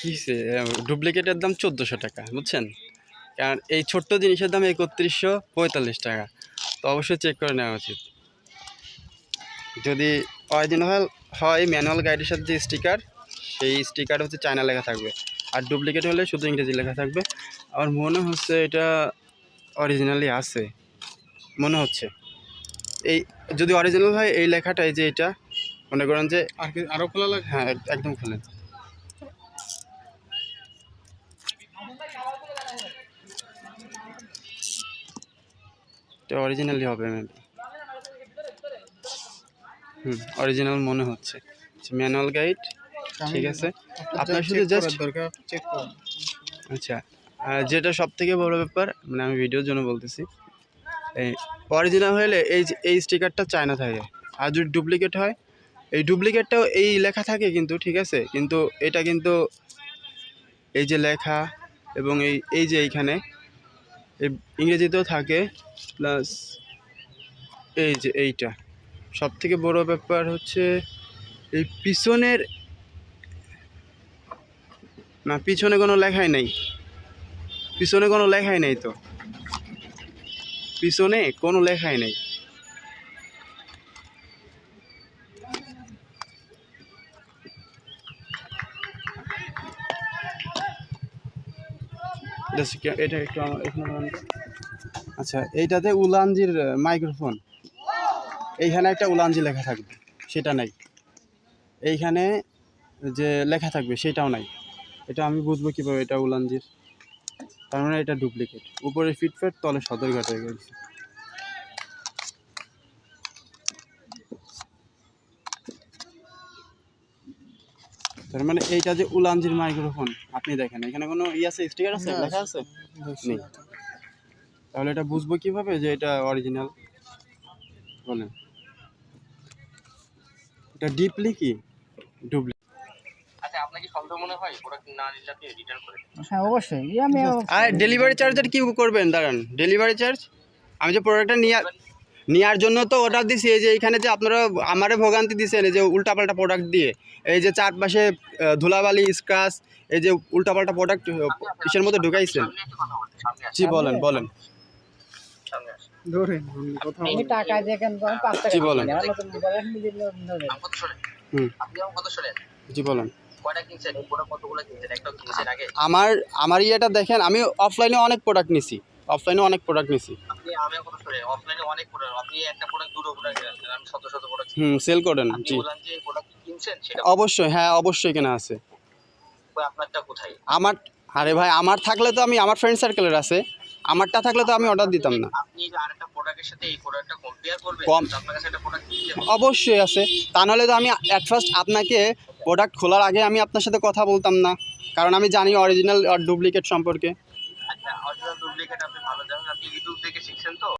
কিসে ডুপ্লিকেটের দাম চোদ্দোশো টাকা বুঝছেন? কারণ এই ছোট্ট জিনিসের দাম একত্রিশশো পঁয়তাল্লিশ টাকা তো অবশ্যই চেক করে নেওয়া উচিত। যদি অরিজিনাল হয় ম্যানুয়াল গাইডের সাথে যে স্টিকার সেই স্টিকার হচ্ছে চায়না লেখা থাকবে। আর ডুপ্লিকেট হলে শুধু ইংরেজি লেখা থাকবে। আমার মনে হচ্ছে এটা অরিজিনালি আছে মনে হচ্ছে। এই যদি অরিজিনাল হয় এই লেখাটা এই যে এটা মনে করেন যে আর কি আরও খোলা লাগে হ্যাঁ একদম খুলেন এটা অরিজিনালি হবে মেবি হুম অরিজিনাল মনে হচ্ছে। ম্যানুয়াল গাইড ঠিক আছে। আপনার শুধু জাস্ট দরকার চেক করুন আচ্ছা আর যেটা সব থেকে বড় ব্যাপার মানে আমি ভিডিওর জন্য বলতেছি এই অরিজিনাল হলে এই এই স্টিকারটা চায়না থাকে। আর যদি ডুপ্লিকেট হয় এই ডুপ্লিকেটটাও এই লেখা থাকে কিন্তু ঠিক আছে? কিন্তু এটা কিন্তু এই যে লেখা এবং এই এই যে এইখানে এই ইংরেজিতেও থাকে প্লাস এই যে এইটা। সব থেকে বড় ব্যাপার হচ্ছে, এই পিছনের না, পিছনে কোনো লেখাই নাই। পিছনে কোনো লেখাই নাই তো। পিছনে কোনো লেখাই নেই। এটা একটু এখানে আচ্ছা এইটাতে উলানজির মাইক্রোফোন এইখানে একটা উলানজি লেখা থাকবে, সেটা নাই। এইখানে যে লেখা থাকবে, সেটাও নাই। এটা আমি বুঝব কীভাবে এটা উলানজির। তার মানে এটা ডুপ্লিকেট উপরে ফিটফেট, তলে সদরঘাট হয়ে গেছে। তার মানে এইটা যে উলানজির মাইক্রোফোন আপনি দেখেন এখানে কোনো ই আছে স্টিকার আছে লেখা আছে? নেই। তাহলে এটা বুঝব কীভাবে যে এটা অরিজিনাল বলেন। এটা ডিপলি কি? ডুপ্লি আচ্ছা মনে হয়? হ্যাঁ অবশ্যই। আমি আর ডেলিভারি চার্জের কি করবেন? দাঁড়ান ডেলিভারি চার্জ আমি যে প্রোডাক্টটা নিয়ে নেওয়ার জন্য তো অর্ডার দিছি এই যে এখানে যে আপনারা আমারে ভোগান্তি দিচ্ছেন এই যে উল্টাপাল্টা প্রোডাক্ট দিয়ে এই যে চারপাশে ধুলাবালি স্ক্রাচ এই যে উল্টাপাল্টা প্রোডাক্ট কিসের মধ্যে ঢুকাইছেন? জি বলেন বলেন। জি জি আমার আমার ইয়েটা দেখেন আমি অফলাইনে অনেক প্রোডাক্ট নিছি। অফলাইনে অনেক প্রোডাক্ট নিছি। হুম সেল করেন জি। অবশ্যই হ্যাঁ অবশ্যই কেনা আছে। আমার আরে ভাই আমার থাকলে তো আমি আমার ফ্রেন্ড সার্কেলের আছে। আমারটা থাকলে তো আমি অর্ডার দিতাম না। কম- অবশ্যই আছে। তা নাহলে তো আমি অ্যাট ফার্স্ট আপনাকে প্রোডাক্ট খোলার আগে আমি আপনার সাথে কথা বলতাম না। কারণ আমি জানি অরিজিনাল আর ডুপ্লিকেট সম্পর্কে। ইউটিউব দেখে শিখছেন তো